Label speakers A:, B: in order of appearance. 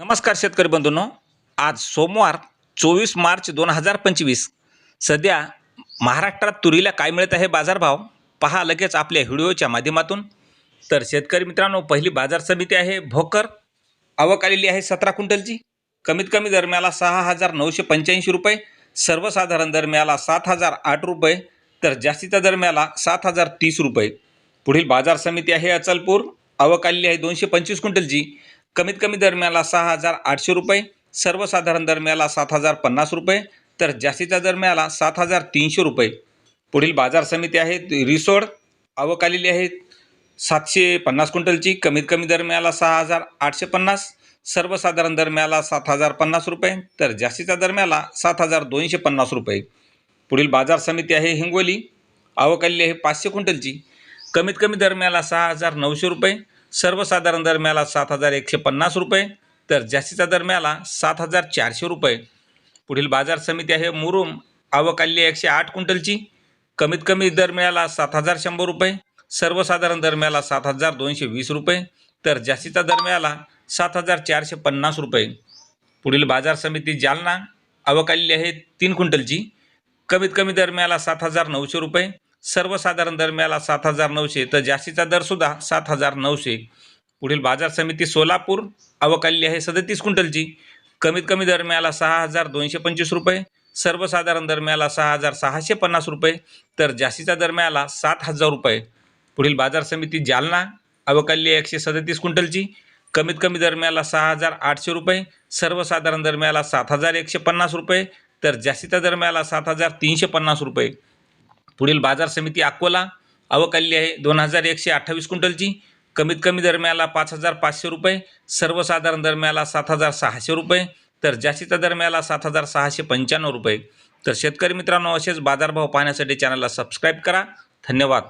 A: नमस्कार शेतकरी बंधूंनो. आज सोमवार चोवीस मार्च दोन हजार पंचवीस. सध्या महाराष्ट्रात तुरीला काय मिळत आहे बाजारभाव? पहा लगेच आपल्या व्हिडिओच्या माध्यमातून. तर शेतकरी मित्रांनो पहिली बाजार समिती आहे भोकर. आवक आलेली आहे सतरा क्विंटलची. कमीत कमी दरम्याला सहा हजार नऊशे पंच्याऐंशी रुपये. सर्वसाधारण दरम्याला सात हजार आठ रुपये. तर जास्तीचा दरम्याला सात हजार तीस रुपये. पुढील बाजार समिती आहे अचलपूर. आवक आलेली आहे दोनशे पंचवीस क्विंटलची. कमीत कमी दरम्याला सहा हजार आठशे रुपये सर्वसाधारण दरम्याला सात हजार पन्नास रुपये तर जास्तीच्या दरम्याला सात हजार तीनशे रुपये. पुढील बाजार समिती आहे रिसोड आवक आलेली आहे सातशे पन्नास क्विंटलची. कमीत कमी दरम्याला सहा हजार आठशे पन्नास सर्वसाधारण दरम्याला सात हजार पन्नास रुपये तर जास्तीच्या दरम्याला सात हजार दोनशे पन्नास रुपये. पुढील बाजार समिती आहे हिंगोली आवक आलेली आहे पाचशे क्विंटलची. कमीत कमी दरम्याला सहा हजार नऊशे रुपये सर्वसाधारण दरम्याला सात हजार एकशे पन्नास रुपये तर जास्तीचा दरम्याला सात हजार चारशे रुपये. पुढील बाजार समिती आहे मुरुम आवक एकशे आठ क्विंटलची. कमीत कमी दरम्याला सात हजार शंभर रुपये सर्वसाधारण दरम्याला सात हजार दोनशे वीस रुपये तर जास्तीचा दरम्याला सात हजार चारशे पन्नास रुपये. पुढील बाजार समिती जालना आवक आलेली आहे तीन क्विंटलची. कमीत कमी दरम्याला सात हजार नऊशे रुपये सर्वसाधारण दरम्याला सात हजार नऊशे. तर जास्तीचा दरसुद्धा सात हजार नऊशे. पुढील बाजार समिती सोलापूर अवकाली आहे सदतीस क्विंटलची. कमीत कमी दरम्याला सहा हजार दोनशे पंचवीस रुपये. सर्वसाधारण दरम्याला सहा हजार सहाशे पन्नास रुपये. तर जास्तीचा दरम्याला सात हजार रुपये. पुढील बाजार समिती जालना अवकाली एकशे सदतीस क्विंटलची. कमीत कमी दरम्याला सहा हजार आठशे रुपये. सर्वसाधारण दरम्याला सात हजार एकशे पन्नास रुपये. तर जास्तीच्या दरम्याला सात हजार तीनशे पन्नास रुपये. पुढील बाजार समिती अकोला. अवकाली आहे दोन हजार एकशे अठ्ठावीस क्विंटलची. कमीत कमी दरम्याला पाच हजार पाचशे रुपये. सर्वसाधारण दरम्याला सात हजार सहाशे रुपये. तर जास्तीच्या दरम्याला सात हजार सहाशे पंच्याण्णव रुपये. तर शेतकरी मित्रांनो असेच बाजारभाव पाहण्यासाठी चॅनलला सबस्क्राईब करा. धन्यवाद.